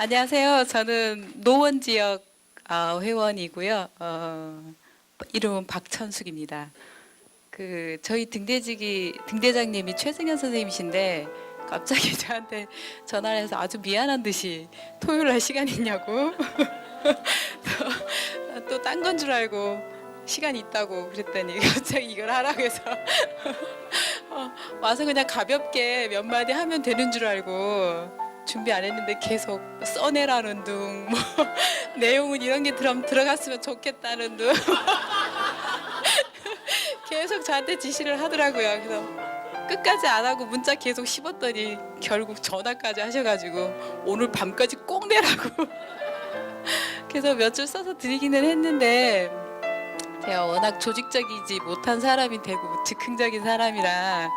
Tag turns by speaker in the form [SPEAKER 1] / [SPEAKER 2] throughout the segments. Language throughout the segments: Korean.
[SPEAKER 1] 안녕하세요. 저는 노원 지역 아, 회원이고요. 어, 이름은 박천숙입니다. 그 저희 등대직이 등대장님이 최승현 선생님이신데 갑자기 저한테 전화를 해서 아주 미안한 듯이 토요일 날 시간 있냐고 또 딴 건 줄 알고 시간 있다고 그랬더니 갑자기 이걸 하라고 해서 어, 와서 그냥 가볍게 몇 마디 하면 되는 줄 알고 준비 안 했는데 계속 써내라는 둥, 뭐 내용은 이런 게 들어, 들어갔으면 좋겠다는 둥 계속 저한테 지시를 하더라고요. 그래서 끝까지 안 하고 문자 계속 씹었더니 결국 전화까지 하셔가지고 오늘 밤까지 꼭 내라고 그래서 몇 줄 써서 드리기는 했는데 제가 워낙 조직적이지 못한 사람이 되고 즉흥적인 사람이라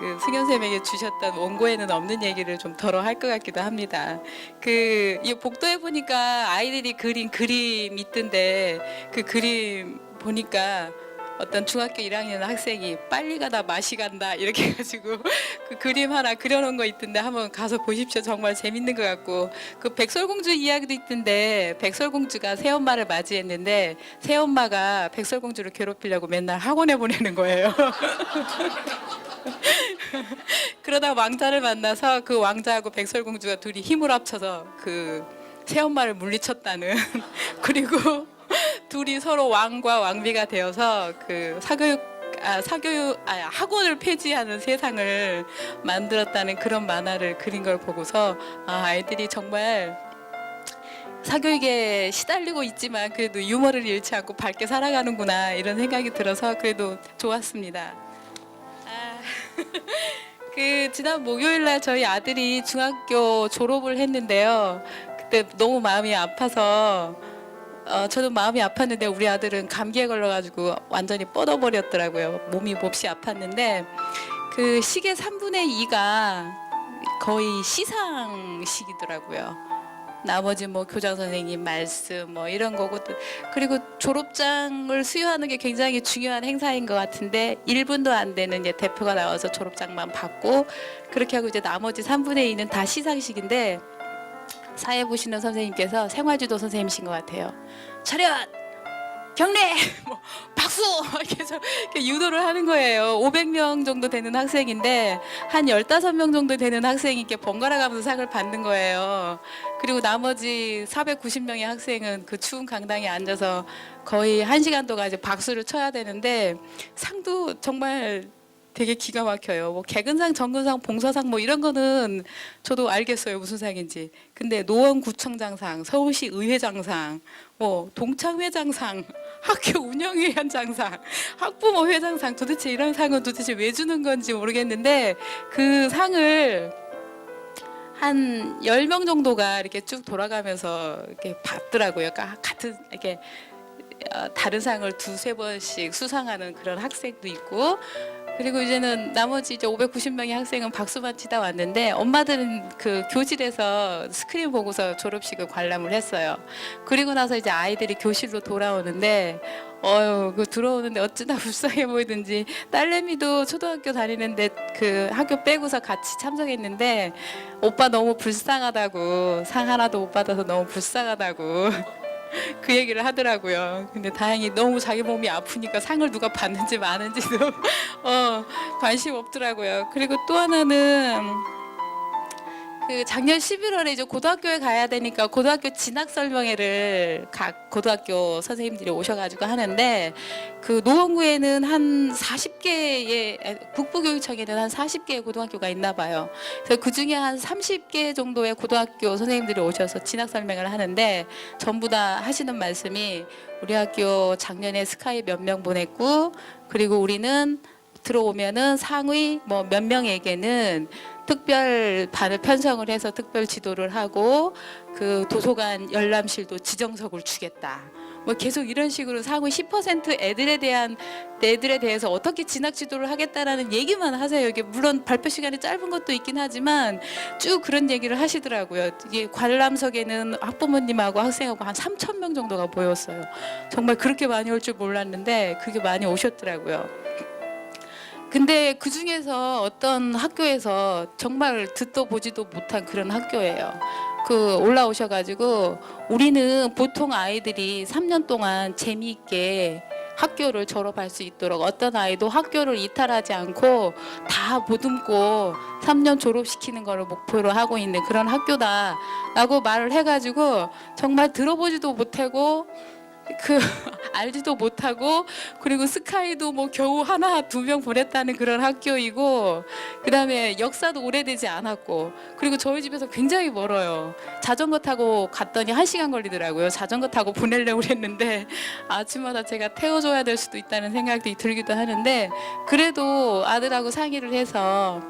[SPEAKER 1] 그 승현 쌤에게 주셨던 원고에는 없는 얘기를 좀 덜어 할 것 같기도 합니다. 그 이 복도에 보니까 아이들이 그린 그림 있던데 그 그림 보니까 어떤 중학교 1학년 학생이 빨리 가다 맛이 간다 이렇게 해가지고 그 그림 하나 그려놓은 거 있던데 한번 가서 보십시오 정말 재밌는 것 같고 그 백설공주 이야기도 있던데 백설공주가 새엄마를 맞이했는데 새엄마가 백설공주를 괴롭히려고 맨날 학원에 보내는 거예요. 그러다 왕자를 만나서 그 왕자하고 백설공주가 둘이 힘을 합쳐서 그 새엄마를 물리쳤다는 그리고 둘이 서로 왕과 왕비가 되어서 그 사교육 아, 사교육 아, 학원을 폐지하는 세상을 만들었다는 그런 만화를 그린 걸 보고서 아, 아이들이 정말 사교육에 시달리고 있지만 그래도 유머를 잃지 않고 밝게 살아가는구나 이런 생각이 들어서 그래도 좋았습니다. 아, 그 지난 목요일 날 저희 아들이 중학교 졸업을 했는데요. 그때 너무 마음이 아파서 어, 저도 마음이 아팠는데 우리 아들은 감기에 걸려가지고 완전히 뻗어버렸더라고요. 몸이 몹시 아팠는데 그 시계 3분의 2가 거의 시상식이더라고요. 나머지 뭐 교장 선생님 말씀 뭐 이런 거고 또- 그리고 졸업장을 수여하는 게 굉장히 중요한 행사인 것 같은데 1분도 안 되는 이제 대표가 나와서 졸업장만 받고 그렇게 하고 이제 나머지 3분의 2는 다 시상식인데 사회 보시는 선생님께서 생활지도 선생님이신 것 같아요. 차렷! 경례! 뭐 박수! 이렇게 유도를 하는 거예요. 500명 정도 되는 학생인데 한 15명 정도 되는 학생이 이렇게 번갈아 가면서 상을 받는 거예요. 그리고 나머지 490명의 학생은 그 추운 강당에 앉아서 거의 1시간 동안 이제 박수를 쳐야 되는데 상도 정말 되게 기가 막혀요. 뭐 개근상, 정근상, 봉사상 뭐 이런 거는 저도 알겠어요 무슨 상인지. 근데 노원구청장상, 서울시 의회장상, 뭐 동창회장상, 학교 운영위원장상, 학부모 회장상 도대체 이런 상은 도대체 왜 주는 건지 모르겠는데 그 상을 한 10명 정도가 이렇게 쭉 돌아가면서 이렇게 받더라고요. 그러니까 같은 이렇게 어, 다른 상을 두세 번씩 수상하는 그런 학생도 있고 그리고 이제는 나머지 이제 590명의 학생은 박수만 치다 왔는데 엄마들은 그 교실에서 스크린 보고서 졸업식을 관람을 했어요. 그리고 나서 이제 아이들이 교실로 돌아오는데 어유 그 들어오는데 어찌나 불쌍해 보이든지 딸내미도 초등학교 다니는데 그 학교 빼고서 같이 참석했는데 오빠 너무 불쌍하다고 상 하나도 못 받아서 너무 불쌍하다고 그 얘기를 하더라고요. 근데 다행히 너무 자기 몸이 아프니까 상을 누가 받는지 마는지도 어, 관심 없더라고요. 그리고 또 하나는 그 작년 11월에 이제 고등학교에 가야 되니까 고등학교 진학 설명회를 각 고등학교 선생님들이 오셔가지고 하는데 그 노원구에는 한 40개의 국부교육청에는 한 40개의 고등학교가 있나 봐요. 그래서 그 중에 한 30개 정도의 고등학교 선생님들이 오셔서 진학 설명을 하는데 전부 다 하시는 말씀이 우리 학교 작년에 스카이 몇 명 보냈고 그리고 우리는 들어오면은 상위 뭐 몇 명에게는 특별 반을 편성을 해서 특별 지도를 하고 그 도서관 열람실도 지정석을 주겠다. 뭐 계속 이런 식으로 상위 10% 애들에 대한 애들에 대해서 어떻게 진학 지도를 하겠다라는 얘기만 하세요. 이게 물론 발표 시간이 짧은 것도 있긴 하지만 쭉 그런 얘기를 하시더라고요. 이게 관람석에는 학부모님하고 학생하고 한 3천 명 정도가 모였어요. 정말 그렇게 많이 올 줄 몰랐는데 그게 많이 오셨더라고요. 근데 그 중에서 어떤 학교에서 정말 듣도 보지도 못한 그런 학교예요. 그 올라오셔가지고 우리는 보통 아이들이 3년 동안 재미있게 학교를 졸업할 수 있도록 어떤 아이도 학교를 이탈하지 않고 다 보듬고 3년 졸업시키는 거를 목표로 하고 있는 그런 학교다라고 말을 해가지고 정말 들어보지도 못하고 그 알지도 못하고 그리고 스카이도 뭐 겨우 하나 두 명 보냈다는 그런 학교이고 그다음에 역사도 오래되지 않았고 그리고 저희 집에서 굉장히 멀어요. 자전거 타고 갔더니 한 시간 걸리더라고요. 자전거 타고 보내려고 했는데 아침마다 제가 태워줘야 될 수도 있다는 생각이 들기도 하는데 그래도 아들하고 상의를 해서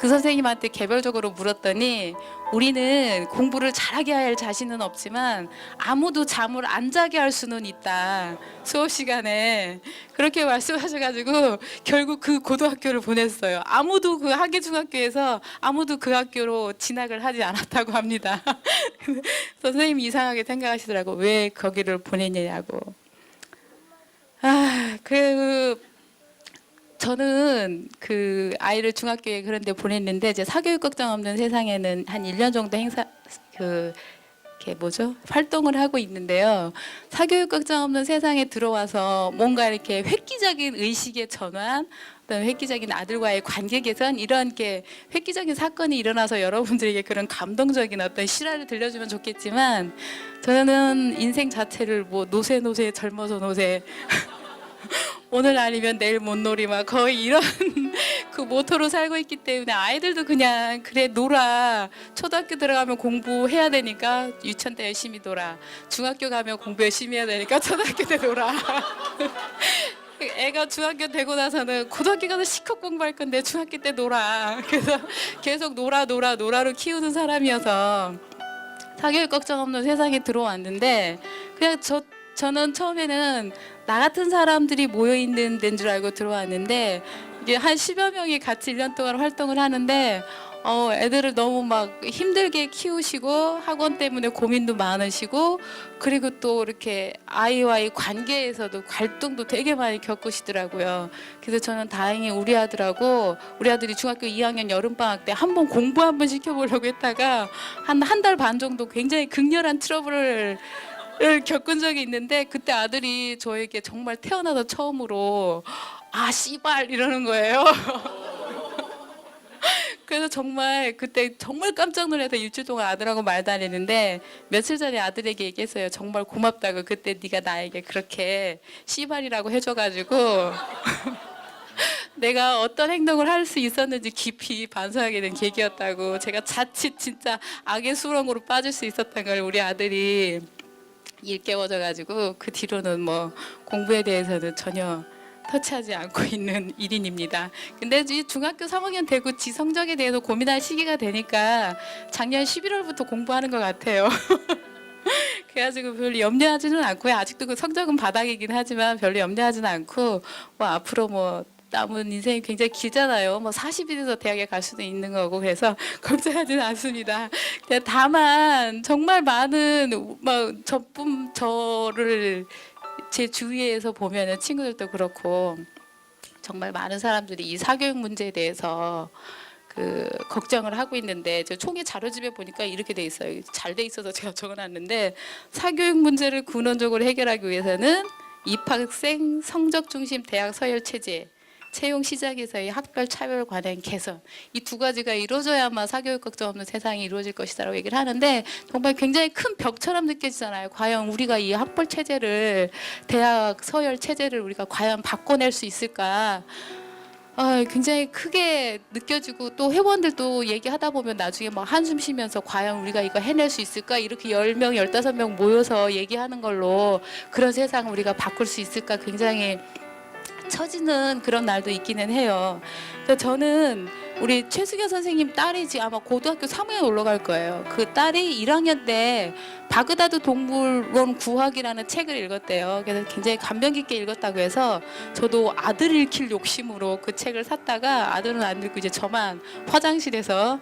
[SPEAKER 1] 그 선생님한테 개별적으로 물었더니 우리는 공부를 잘하게 할 자신은 없지만 아무도 잠을 안 자게 할 수는 있다 수업 시간에. 그렇게 말씀하셔가지고 결국 그 고등학교를 보냈어요. 아무도 그 하계 중학교에서 아무도 그 학교로 진학을 하지 않았다고 합니다. 선생님이 이상하게 생각하시더라고. 왜 거기를 보냈냐고. 아 그 저는 그 아이를 중학교에 그런 데 보냈는데 이제 사교육 걱정 없는 세상에는 한 1년 정도 행사 그 이렇게 뭐죠? 활동을 하고 있는데요. 사교육 걱정 없는 세상에 들어와서 뭔가 이렇게 획기적인 의식의 전환, 어떤 획기적인 아들과의 관계 개선 이런 게 획기적인 사건이 일어나서 여러분들에게 그런 감동적인 어떤 실화를 들려주면 좋겠지만 저는 인생 자체를 뭐 노세 노세 젊어서 노세 오늘 아니면 내일 못 놀이 막 거의 이런 그 모토로 살고 있기 때문에 아이들도 그냥 그래 놀아. 초등학교 들어가면 공부해야 되니까 유치원 때 열심히 놀아. 중학교 가면 공부 열심히 해야 되니까 초등학교 때 놀아. 애가 중학교 되고 나서는 고등학교 가서 시컷 공부할 건데 중학교 때 놀아. 그래서 계속 놀아 놀아 놀아로 키우는 사람이어서 사교육 걱정 없는 세상에 들어왔는데 그냥 저 저는 처음에는 나 같은 사람들이 모여 있는 데인 줄 알고 들어왔는데 이게 한 10여 명이 같이 1년 동안 활동을 하는데 어, 애들을 너무 막 힘들게 키우시고 학원 때문에 고민도 많으시고 그리고 또 이렇게 아이와의 관계에서도 갈등도 되게 많이 겪으시더라고요. 그래서 저는 다행히 우리 아들하고 우리 아들이 중학교 2학년 여름방학 때 한 번 공부 한 번 시켜보려고 했다가 한 한 달 반 정도 굉장히 극렬한 트러블을 을 겪은 적이 있는데 그때 아들이 저에게 정말 태어나서 처음으로 아 씨발 이러는 거예요. 그래서 정말 그때 정말 깜짝 놀라서 일주일 동안 아들하고 말도 안 했는데 며칠 전에 아들에게 얘기했어요. 정말 고맙다고 그때 네가 나에게 그렇게 씨발이라고 해줘가지고 내가 어떤 행동을 할 수 있었는지 깊이 반성하게 된 계기였다고 제가 자칫 진짜 악의 수렁으로 빠질 수 있었던 걸 우리 아들이 일깨워져 가지고 그 뒤로는 뭐 공부에 대해서는 전혀 터치하지 않고 있는 일인입니다. 근데 이 중학교 3학년 되고 지 성적에 대해서 고민할 시기가 되니까 작년 11월부터 공부하는 것 같아요. 그래가지고 별로 염려하지는 않고요. 아직도 그 성적은 바닥이긴 하지만 별로 염려하지는 않고 뭐 앞으로 뭐 남은 인생이 굉장히 길잖아요. 뭐 40이 돼서 대학에 갈 수도 있는 거고 그래서 걱정하지는 않습니다. 다만 정말 많은 뭐 저뿐 저를 제 주위에서 보면은 친구들도 그렇고 정말 많은 사람들이 이 사교육 문제에 대해서 그 걱정을 하고 있는데 저 총회 자료집에 보니까 이렇게 돼 있어요. 잘 돼 있어서 제가 적어놨는데 사교육 문제를 근원적으로 해결하기 위해서는 입학생 성적 중심 대학 서열 체제 채용 시작에서의 학별 차별 관행 개선 이 두 가지가 이루어져야만 사교육 걱정 없는 세상이 이루어질 것이다라고 얘기를 하는데 정말 굉장히 큰 벽처럼 느껴지잖아요. 과연 우리가 이 학벌 체제를 대학 서열 체제를 우리가 과연 바꿔낼 수 있을까? 아, 굉장히 크게 느껴지고 또 회원들도 얘기하다 보면 나중에 막 한숨 쉬면서 과연 우리가 이거 해낼 수 있을까? 이렇게 10명, 15명 모여서 얘기하는 걸로 그런 세상 우리가 바꿀 수 있을까? 굉장히 처지는 그런 날도 있기는 해요. 그래서 저는 우리 최수경 선생님 딸이 지금 아마 고등학교 3학년 올라갈 거예요. 그 딸이 1학년 때 바그다드 동물원 구하기라는 책을 읽었대요. 그래서 굉장히 감명 깊게 읽었다고 해서 저도 아들 읽힐 욕심으로 그 책을 샀다가 아들은 안 읽고 이제 저만 화장실에서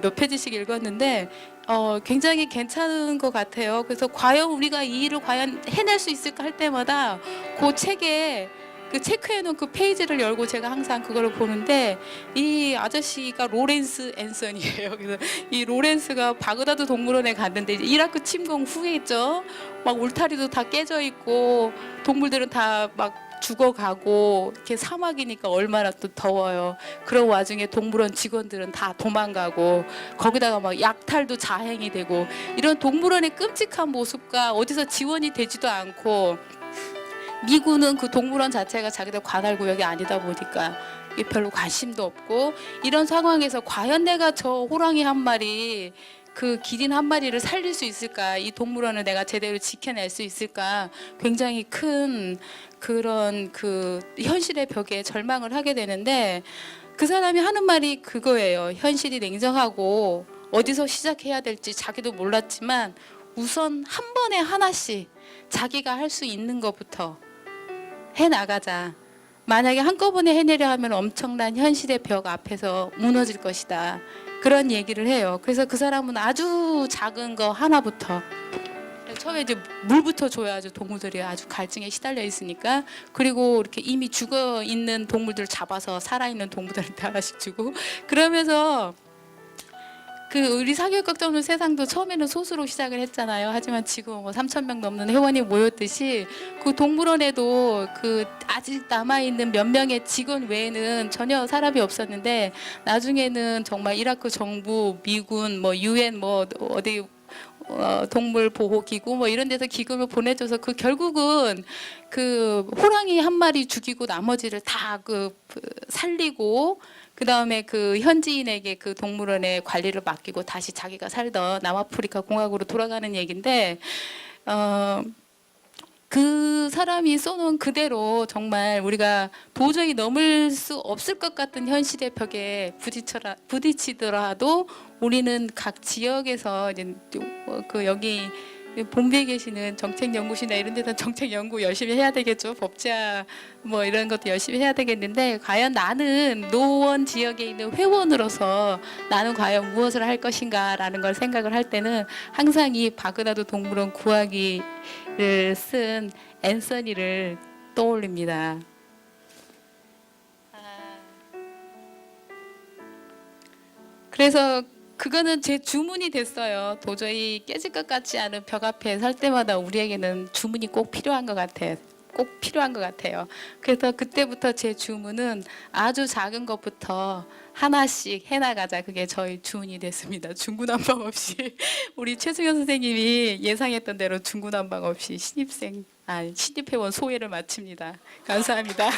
[SPEAKER 1] 몇 페이지씩 읽었는데 어, 굉장히 괜찮은 것 같아요. 그래서 과연 우리가 이 일을 과연 해낼 수 있을까 할 때마다 그 책에 그 체크해놓은 그 페이지를 열고 제가 항상 그거를 보는데 이 아저씨가 로렌스 앤선이에요. 그래서 이 로렌스가 바그다드 동물원에 갔는데 이라크 침공 후에죠. 막 울타리도 다 깨져 있고 동물들은 다막 죽어가고 이렇게 사막이니까 얼마나 또 더워요. 그런 와중에 동물원 직원들은 다 도망가고 거기다가 막 약탈도 자행이 되고 이런 동물원의 끔찍한 모습과 어디서 지원이 되지도 않고 미군은 그 동물원 자체가 자기들 관할 구역이 아니다 보니까 별로 관심도 없고 이런 상황에서 과연 내가 저 호랑이 한 마리 그 기린 한 마리를 살릴 수 있을까? 이 동물원을 내가 제대로 지켜낼 수 있을까? 굉장히 큰 그런 그 현실의 벽에 절망을 하게 되는데 그 사람이 하는 말이 그거예요. 현실이 냉정하고 어디서 시작해야 될지 자기도 몰랐지만 우선 한 번에 하나씩 자기가 할 수 있는 것부터 해 나가자. 만약에 한꺼번에 해내려 하면 엄청난 현실의 벽 앞에서 무너질 것이다. 그런 얘기를 해요. 그래서 그 사람은 아주 작은 거 하나부터 처음에 이제 물부터 줘야죠. 동물들이 아주 갈증에 시달려 있으니까 그리고 이렇게 이미 죽어 있는 동물들 잡아서 살아 있는 동물들한테 하나씩 주고 그러면서 그 우리 사교육 걱정없는 세상도 처음에는 소수로 시작을 했잖아요. 하지만 지금 뭐 3천 명 넘는 회원이 모였듯이 그 동물원에도 그 아직 남아 있는 몇 명의 직원 외에는 전혀 사람이 없었는데 나중에는 정말 이라크 정부, 미군, 뭐 유엔 뭐 어디 어, 동물 보호 기구 뭐 이런 데서 기금을 보내줘서 그 결국은 그 호랑이 한 마리 죽이고 나머지를 다 그 살리고 그 다음에 그 현지인에게 그 동물원의 관리를 맡기고 다시 자기가 살던 남아프리카 공화국으로 돌아가는 얘긴데 어. 그 사람이 써놓은 그대로 정말 우리가 도저히 넘을 수 없을 것 같은 현실의 벽에 부딪혀라 부딪히더라도 우리는 각 지역에서 이제 어, 그 여기 본부에 계시는 정책 연구실이나 이런 데서 정책 연구 열심히 해야 되겠죠 법제화 뭐 이런 것도 열심히 해야 되겠는데 과연 나는 노원 지역에 있는 회원으로서 나는 과연 무엇을 할 것인가라는 걸 생각을 할 때는 항상 이 바그다드 동물원 구하기를 쓴 앤서니를 떠올립니다. 그래서 그거는 제 주문이 됐어요. 도저히 깨질 것 같지 않은 벽 앞에 설 때마다 우리에게는 주문이 꼭 필요한 것 같아요. 꼭 필요한 것 같아요. 그래서 그때부터 제 주문은 아주 작은 것부터 하나씩 해나가자. 그게 저희 주문이 됐습니다. 중구난방 없이 우리 최승현 선생님이 예상했던 대로 중구난방 없이 신입생, 아 신입회원 소회를 마칩니다. 감사합니다.